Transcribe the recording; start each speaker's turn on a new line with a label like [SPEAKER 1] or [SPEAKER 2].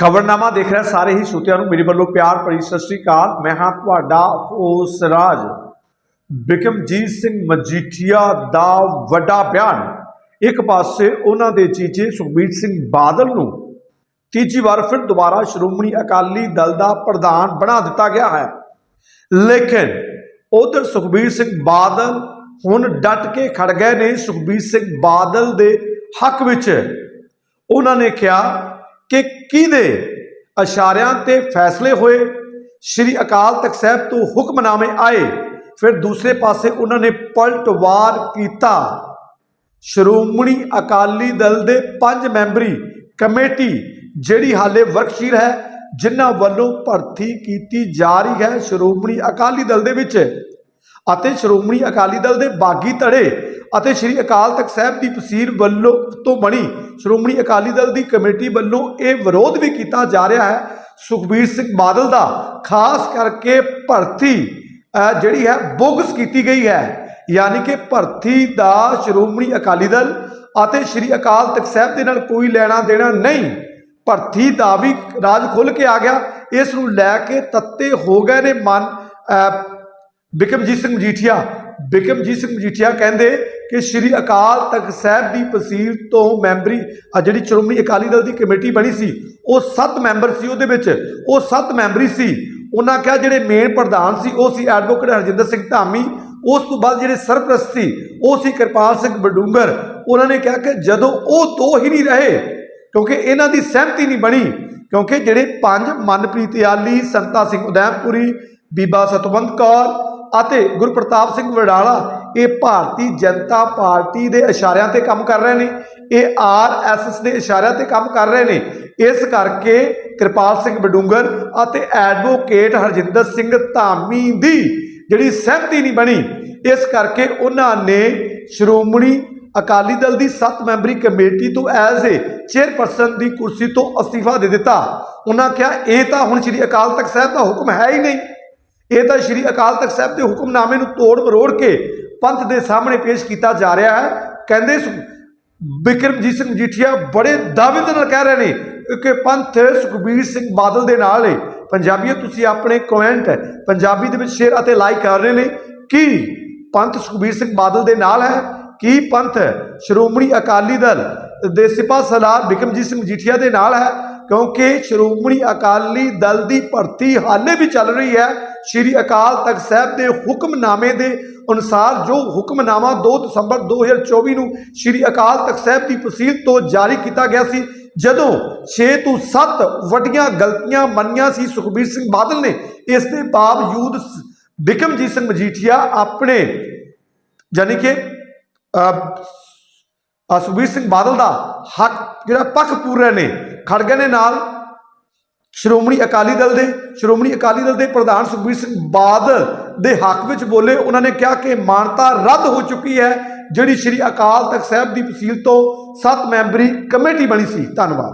[SPEAKER 1] ਖਬਰਨਾਮਾ ਦੇਖ ਰਿਹਾ ਸਾਰੇ ਹੀ ਸ਼ੋਤਿਆਂ ਨੂੰ। ਮੇਰੇ ਵੱਲੋਂ ਪਿਆਰ ਭਰੀ ਸਤਿ ਸ੍ਰੀ ਅਕਾਲ। ਮੈਂ ਹਾਂ ਤੁਹਾਡਾ ਹੋਸ ਰਾਜ ਬਿਕਮਜੀਤ ਸਿੰਘ ਮਜੀਠੀਆ ਦਾ ਵੱਡਾ ਬਿਆਨ। ਇੱਕ ਪਾਸੇ ਉਹਨਾਂ ਦੇ ਚੀਚੇ ਸੁਖਬੀਰ ਸਿੰਘ ਬਾਦਲ ਨੂੰ ਤੀਜੀ ਵਾਰ ਫਿਰ ਦੁਬਾਰਾ ਸ਼੍ਰੋਮਣੀ ਅਕਾਲੀ ਦਲ ਦਾ ਪ੍ਰਧਾਨ ਬਣਾ ਦਿੱਤਾ ਗਿਆ ਹੈ। ਲੇਕਿਨ ਉਧਰ ਸੁਖਬੀਰ ਸਿੰਘ ਬਾਦਲ ਹੁਣ ਡਟ ਕੇ ਖੜ ਗਏ ਨੇ। ਸੁਖਬੀਰ ਸਿੰਘ ਬਾਦਲ ਦੇ ਹੱਕ ਵਿੱਚ ਉਹਨਾਂ ਨੇ ਕਿਹਾ ਕਿ ਕਿਹਦੇ ਇਸ਼ਾਰਿਆਂ ਤੇ ਫੈਸਲੇ ਹੋਏ? ਸ੍ਰੀ ਅਕਾਲ ਤਖਤ ਸਾਹਿਬ ਤੋਂ ਹੁਕਮਨਾਮੇ ਆਏ, ਫਿਰ ਦੂਸਰੇ ਪਾਸੇ ਉਹਨਾਂ ਨੇ ਪਲਟਵਾਰ ਕੀਤਾ। ਸ਼੍ਰੋਮਣੀ ਅਕਾਲੀ ਦਲ ਦੇ ਪੰਜ ਮੈਂਬਰੀ ਕਮੇਟੀ, ਜਿਹੜੀ ਹਾਲੇ ਵਰਕਸ਼ੀਰ ਹੈ, ਜਿਨ੍ਹਾਂ ਵੱਲੋਂ ਭਰਤੀ ਕੀਤੀ ਜਾ ਰਹੀ ਹੈ ਸ਼੍ਰੋਮਣੀ ਅਕਾਲੀ ਦਲ ਦੇ ਵਿੱਚ ਅਤੇ ਸ਼੍ਰੋਮਣੀ ਅਕਾਲੀ ਦਲ ਦੇ ਬਾਗੀ ਧੜੇ ਅਤੇ ਸ੍ਰੀ ਅਕਾਲ ਤਖਤ ਸਾਹਿਬ ਦੀ ਤਸਵੀਰ ਵੱਲੋਂ ਤੋਂ ਬਣੀ ਸ਼੍ਰੋਮਣੀ ਅਕਾਲੀ ਦਲ ਦੀ ਕਮੇਟੀ ਵੱਲੋਂ ਇਹ ਵਿਰੋਧ ਵੀ ਕੀਤਾ ਜਾ ਰਿਹਾ ਹੈ। ਸੁਖਬੀਰ ਸਿੰਘ ਬਾਦਲ ਦਾ ਖਾਸ ਕਰਕੇ ਭਰਤੀ ਜਿਹੜੀ ਹੈ ਬੋਗਸ ਕੀਤੀ ਗਈ ਹੈ। ਯਾਨੀ ਕਿ ਭਰਤੀ ਦਾ ਸ਼੍ਰੋਮਣੀ ਅਕਾਲੀ ਦਲ ਅਤੇ ਸ੍ਰੀ ਅਕਾਲ ਤਖਤ ਸਾਹਿਬ ਦੇ ਨਾਲ ਕੋਈ ਲੈਣਾ ਦੇਣਾ ਨਹੀਂ। ਭਰਤੀ ਦਾ ਵੀ ਰਾਜ ਖੁੱਲ ਕੇ ਆ ਗਿਆ। ਇਸ ਨੂੰ ਲੈ ਕੇ ਤੱਤੇ ਹੋ ਗਏ ਨੇ ਮਨ ਅਹ, ਬਿਕਮਜੀਤ ਸਿੰਘ ਮਜੀਠੀਆ। ਬਿਕਮਜੀਤ ਸਿੰਘ ਮਜੀਠੀਆ ਕਹਿੰਦੇ ਕਿ ਸ੍ਰੀ ਅਕਾਲ ਤਖਤ ਸਾਹਿਬ ਦੀ ਤਹਿਸੀਲ ਤੋਂ ਮੈਂਬਰੀ ਜਿਹੜੀ ਸ਼੍ਰੋਮਣੀ ਅਕਾਲੀ ਦਲ ਦੀ ਕਮੇਟੀ ਬਣੀ ਸੀ, ਉਹ 7 ਮੈਂਬਰ ਸੀ ਉਹਦੇ ਵਿੱਚ, ਉਹ 7 ਮੈਂਬਰੀ ਸੀ। ਉਹਨਾਂ ਕਿਹਾ ਜਿਹੜੇ ਮੇਨ ਪ੍ਰਧਾਨ ਸੀ, ਉਹ ਸੀ ਐਡਵੋਕੇਟ ਹਰਜਿੰਦਰ ਸਿੰਘ ਧਾਮੀ, ਉਸ ਤੋਂ ਬਾਅਦ ਜਿਹੜੇ ਸਰਪ੍ਰਸਤ ਸੀ, ਉਹ ਸੀ ਕਿਰਪਾਲ ਸਿੰਘ ਬਡੂੰਗਰ। ਉਹਨਾਂ ਨੇ ਕਿਹਾ ਕਿ ਜਦੋਂ ਉਹ ਦੋ ਹੀ ਨਹੀਂ ਰਹੇ, ਕਿਉਂਕਿ ਇਹਨਾਂ ਦੀ ਸਹਿਮਤੀ ਨਹੀਂ ਬਣੀ, ਕਿਉਂਕਿ ਜਿਹੜੇ ਪੰਜ ਮਨਪ੍ਰੀਤ ਆਲੀ ਸੰਤਾ ਸਿੰਘ ਉਦੈਮਪੁਰੀ, ਬੀਬਾ ਸਤਵੰਤ ਕੌਰ ਅਤੇ ਗੁਰਪ੍ਰਤਾਪ ਸਿੰਘ ਵਡਾਲਾ ਇਹ ਭਾਰਤੀ ਜਨਤਾ ਪਾਰਟੀ ਦੇ ਇਸ਼ਾਰਿਆਂ ਤੇ ਕੰਮ ਕਰ ਰਹੇ ਨੇ, ਇਹ ਆਰਐਸਐਸ ਦੇ ਇਸ਼ਾਰਿਆਂ ਤੇ ਕੰਮ ਕਰ ਰਹੇ ਨੇ। ਇਸ ਕਰਕੇ ਕਿਰਪਾਲ ਸਿੰਘ ਬਡੂੰਗਰ ਅਤੇ ਐਡਵੋਕੇਟ ਹਰਜਿੰਦਰ ਸਿੰਘ ਧਾਮੀ ਦੀ ਜਿਹੜੀ ਸਹਿਮਤੀ ਨਹੀਂ ਬਣੀ, ਇਸ ਕਰਕੇ ਉਹਨਾਂ ਨੇ ਸ਼੍ਰੋਮਣੀ ਅਕਾਲੀ ਦਲ ਦੀ 7 ਮੈਂਬਰੀ ਕਮੇਟੀ ਤੋਂ ਐਜ਼ ਏ ਚੇਅਰਪਰਸਨ ਦੀ ਕੁਰਸੀ ਤੋਂ ਅਸਤੀਫਾ ਦੇ ਦਿੱਤਾ। ਉਹਨਾਂ ਕਿਹਾ, ਇਹ ਤਾਂ ਹੁਣ ਸ੍ਰੀ ਅਕਾਲ ਤਖਤ ਸਾਹਿਬ ਦਾ ਹੁਕਮ ਹੈ ਹੀ ਨਹੀਂ। ਇਹ ਤਾਂ ਸ੍ਰੀ ਅਕਾਲ ਤਖਤ ਸਾਹਿਬ ਦੇ ਹੁਕਮਨਾਮੇ ਨੂੰ ਤੋੜ ਮਰੋੜ ਕੇ ਪੰਥ ਦੇ ਸਾਹਮਣੇ ਪੇਸ਼ ਕੀਤਾ ਜਾ ਰਿਹਾ ਹੈ। ਕਹਿੰਦੇ ਸੁ- ਬਿਕਰਮਜੀਤ ਸਿੰਘ ਮਜੀਠੀਆ ਬੜੇ ਦਾਅਵੇ ਦੇ ਨਾਲ ਕਹਿ ਰਹੇ ਨੇ ਕਿ ਪੰਥ ਸੁਖਬੀਰ ਸਿੰਘ ਬਾਦਲ ਦੇ ਨਾਲ ਹੈ ਪੰਜਾਬੀਓ, ਤੁਸੀਂ ਆਪਣੇ ਕਮੈਂਟ ਪੰਜਾਬੀ ਦੇ ਵਿੱਚ ਸ਼ੇਅਰ ਅਤੇ ਲਾਈਕ ਕਰ ਰਹੇ ਨੇ। ਕਿ ਪੰਥ ਸੁਖਬੀਰ ਸਿੰਘ ਬਾਦਲ ਦੇ ਨਾਲ ਹੈ? ਕੀ ਪੰਥ ਸ਼੍ਰੋਮਣੀ ਅਕਾਲੀ ਦਲ ਦੇ ਸਿਪਾ ਸਲਾਰ ਬਿਕਰਮਜੀਤ ਸਿੰਘ ਮਜੀਠੀਆ ਦੇ ਨਾਲ ਹੈ? ਕਿਉਂਕਿ ਸ਼੍ਰੋਮਣੀ ਅਕਾਲੀ ਦਲ ਦੀ ਭਰਤੀ ਹਾਲੇ ਵੀ ਚੱਲ ਰਹੀ ਹੈ। ਸ੍ਰੀ ਅਕਾਲ ਤਖਤ ਸਾਹਿਬ ਦੇ ਹੁਕਮਨਾਮੇ ਦੇ ਅਨੁਸਾਰ ਜੋ ਹੁਕਮਨਾਮਾ 2 ਦਸੰਬਰ 2024 ਨੂੰ ਸ੍ਰੀ ਅਕਾਲ ਤਖਤ ਸਾਹਿਬ ਦੀ ਤਹਿਸੀਲ ਤੋਂ ਜਾਰੀ ਕੀਤਾ ਗਿਆ ਸੀ, ਜਦੋਂ 6 ਤੋਂ 7 ਵੱਡੀਆਂ ਗਲਤੀਆਂ ਮੰਨੀਆਂ ਸੀ, ਸੁਖਬੀਰ ਸਿੰਘ ਬਾਦਲ ਨੇ, ਇਸ ਦੇ ਬਾਵਜੂਦ ਸ- ਬਿਕਮਜੀਤ ਸਿੰਘ ਮਜੀਠੀਆ ਆਪਣੇ ਯਾਨੀ ਕਿ ਸੁਖਬੀਰ ਸਿੰਘ ਬਾਦਲ ਦਾ ਹੱਕ ਜਿਹੜਾ ਪੱਖ ਪੂਰ ਰਹੇ ਨੇ ਖੜਗੇ ਨੇ ਨਾਲ। ਸ਼੍ਰੋਮਣੀ ਅਕਾਲੀ ਦਲ ਦੇ, ਸ਼੍ਰੋਮਣੀ ਅਕਾਲੀ ਦਲ ਦੇ ਪ੍ਰਧਾਨ ਸੁਖਬੀਰ ਸਿੰਘ ਬਾਦਲ ਦੇ ਹੱਕ ਵਿੱਚ ਬੋਲੇ, ਉਹਨਾਂ ਨੇ ਕਿਹਾ ਕਿ ਮਾਨਤਾ ਰੱਦ ਹੋ ਚੁੱਕੀ ਹੈ, ਜਿਹੜੀ ਸ੍ਰੀ ਅਕਾਲ ਤਖਤ ਸਾਹਿਬ ਦੀ ਤਹਿਸੀਲ ਤੋਂ 7 ਮੈਂਬਰੀ ਕਮੇਟੀ ਬਣੀ ਸੀ। ਧੰਨਵਾਦ।